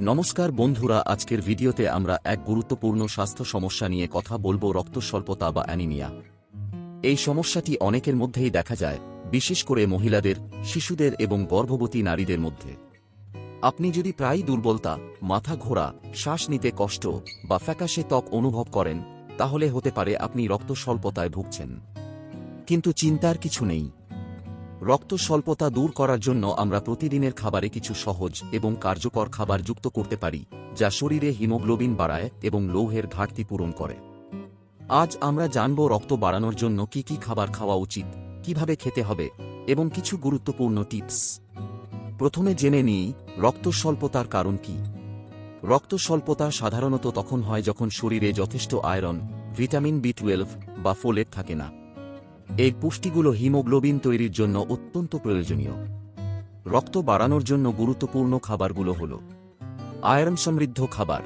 নমস্কার বন্ধুরা, আজকের ভিডিওতে আমরা এক গুরুত্বপূর্ণ স্বাস্থ্য সমস্যা নিয়ে কথা বলব রক্তস্বল্পতা বা অ্যানিমিয়া। এই সমস্যাটি অনেকের মধ্যেই দেখা যায়, বিশেষ করে মহিলাদের, শিশুদের এবং গর্ভবতী নারীদের মধ্যে। আপনি যদি প্রায় দুর্বলতা, মাথা ঘোরা, শ্বাস নিতে কষ্ট বা ফ্যাকাশে ত্বক অনুভব করেন, তাহলে হতে পারে আপনি রক্ত স্বল্পতায় ভুগছেন। কিন্তু চিন্তার কিছু নেই। রক্ত স্বল্পতা দূর করার জন্য আমরা প্রতিদিনের খাবারে কিছু সহজ এবং কার্যকর খাবার যুক্ত করতে পারি, যা শরীরে হিমোগ্লোবিন বাড়ায় এবং লৌহের ঘাটতি পূরণ করে। আজ আমরা জানব রক্ত বাড়ানোর জন্য কি কি খাবার খাওয়া উচিত, কীভাবে খেতে হবে, এবং কিছু গুরুত্বপূর্ণ টিপস। প্রথমে জেনে নিই, রক্ত স্বল্পতার কারণ কি। রক্ত স্বল্পতা সাধারণত তখন হয় যখন শরীরে যথেষ্ট আয়রন, ভিটামিন বি টুয়েলভ বা ফোলেট থাকে না। এই পুষ্টিগুলো হিমোগ্লোবিন তৈরির জন্য অত্যন্ত প্রয়োজনীয়। রক্ত বাড়ানোর জন্য গুরুত্বপূর্ণ খাবারগুলো হল আয়রন সমৃদ্ধ খাবার।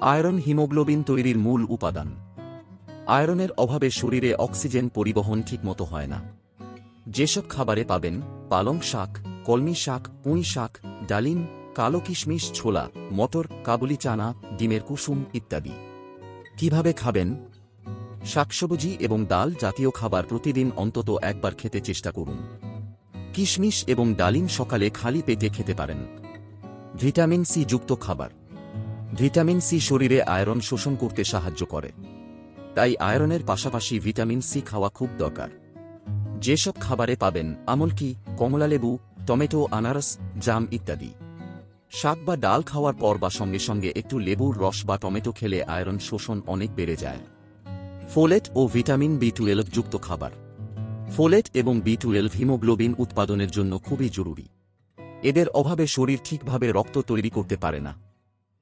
আয়রন হিমোগ্লোবিন তৈরির মূল উপাদান। আয়রনের অভাবে শরীরে অক্সিজেন পরিবহন ঠিকমতো হয় না। যেসব খাবারে পাবেন পালং শাক, কলমি শাক, পুঁই শাক, ডালিম, কালো কিশমিশ, ছোলা, মটর, কাবুলি চানা, ডিমের কুসুম ইত্যাদি। কীভাবে খাবেন? শাকসবজি এবং ডাল জাতীয় খাবার প্রতিদিন অন্তত একবার খেতে চেষ্টা করুন। কিশমিশ এবং ডালিম সকালে খালি পেটে খেতে পারেন। ভিটামিন সি যুক্ত খাবার। ভিটামিন সি শরীরে আয়রন শোষণ করতে সাহায্য করে। তাই আয়রনের পাশাপাশি ভিটামিন সি খাওয়া খুব দরকার। যেসব খাবারে পাবেন আমলকি কমলালেবু টমেটো, আনারস, জাম ইত্যাদি। শাক বা ডাল খাওয়ার পর বা সঙ্গে সঙ্গে একটু লেবুর রস বা টমেটো খেলে আয়রন শোষণ অনেক বেড়ে যায়। ফোলেট ও ভিটামিন বি টুয়েলভ যুক্ত খাবার। ফোলেট এবং বি টুয়েলভ হিমোগ্লোবিন উৎপাদনের জন্য খুবই জরুরি। এদের অভাবে শরীর ঠিকভাবে রক্ত তৈরি করতে পারে না।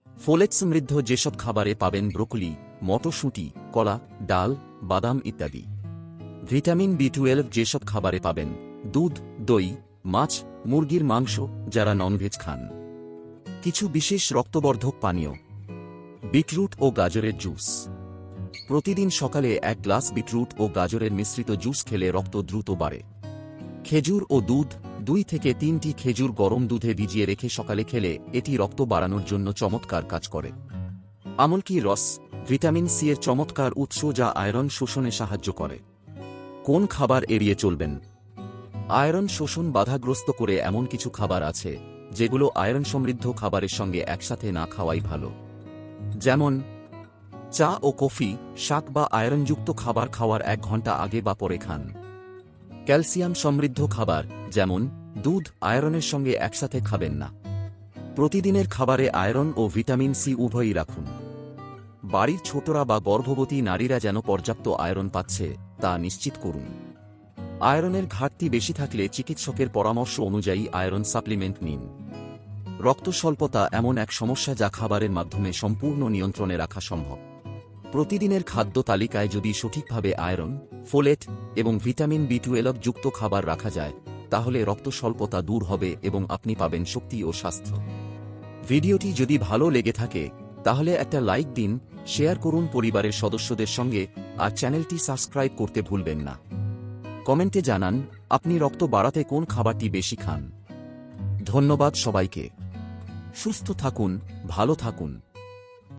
ফোলেট সমৃদ্ধ যেসব খাবারে পাবেন ব্রোকলি, মটরশুঁটি, কলা, ডাল, বাদাম ইত্যাদি। ভিটামিন বি টুয়েলভ যেসব খাবারে পাবেন, দুধ, দই, মাছ, মুরগির মাংস যারা ননভেজ খান। কিছু বিশেষ রক্তবর্ধক পানীয়, বিটরুট ও গাজরের জুস। প্রতিদিন সকালে এক গ্লাস বিটরুট ও গাজরের মিশ্রিত জুস খেলে রক্ত দ্রুত বাড়ে। খেজুর ও দুধ, দুই থেকে তিনটি খেজুর গরম দুধে ভিজিয়ে রেখে সকালে খেলে এটি রক্ত বাড়ানোর জন্য চমৎকার কাজ করে। আমলকি রস, ভিটামিন সি এর চমৎকার উৎস যা আয়রন শোষণে সাহায্য করে। কোন খাবার এড়িয়ে চলবেন? আয়রন শোষণ বাধাগ্রস্ত করে এমন কিছু খাবার আছে, যেগুলো আয়রন সমৃদ্ধ খাবারের সঙ্গে একসাথে না খাওয়াই ভালো। যেমন চা ও কফি, শাক বা আয়রনযুক্ত খাবার খাওয়ার এক ঘণ্টা আগে বা পরে খান। ক্যালসিয়াম সমৃদ্ধ খাবার, যেমন দুধ, আয়রনের সঙ্গে একসাথে খাবেন না। প্রতিদিনের খাবারে আয়রন ও ভিটামিন সি উভয়ই রাখুন। বাড়ির ছোটরা বা গর্ভবতী নারীরা যেন পর্যাপ্ত আয়রন পাচ্ছে, তা নিশ্চিত করুন। আয়রনের ঘাটতি বেশি থাকলে চিকিৎসকের পরামর্শ অনুযায়ী আয়রন সাপ্লিমেন্ট নিন। রক্ত স্বল্পতা এমন এক সমস্যা যা খাবারের মাধ্যমে সম্পূর্ণ নিয়ন্ত্রণে রাখা সম্ভব। প্রতিদিনের খাদ্য তালিকায় যদি সঠিকভাবে আয়রন, ফোলেট এবং ভিটামিন বি টুয়েলভ যুক্ত খাবার রাখা যায়, তাহলে রক্ত স্বল্পতা দূর হবে এবং আপনি পাবেন শক্তি ও স্বাস্থ্য। ভিডিওটি যদি ভালো লেগে থাকে, তাহলে একটা লাইক দিন, শেয়ার করুন পরিবারের সদস্যদের সঙ্গে আর চ্যানেলটি সাবস্ক্রাইব করতে ভুলবেন না। কমেন্টে জানান, আপনি রক্ত বাড়াতে কোন খাবারটি বেশি খান। ধন্যবাদ সবাইকে। সুস্থ থাকুন, ভালো থাকুন।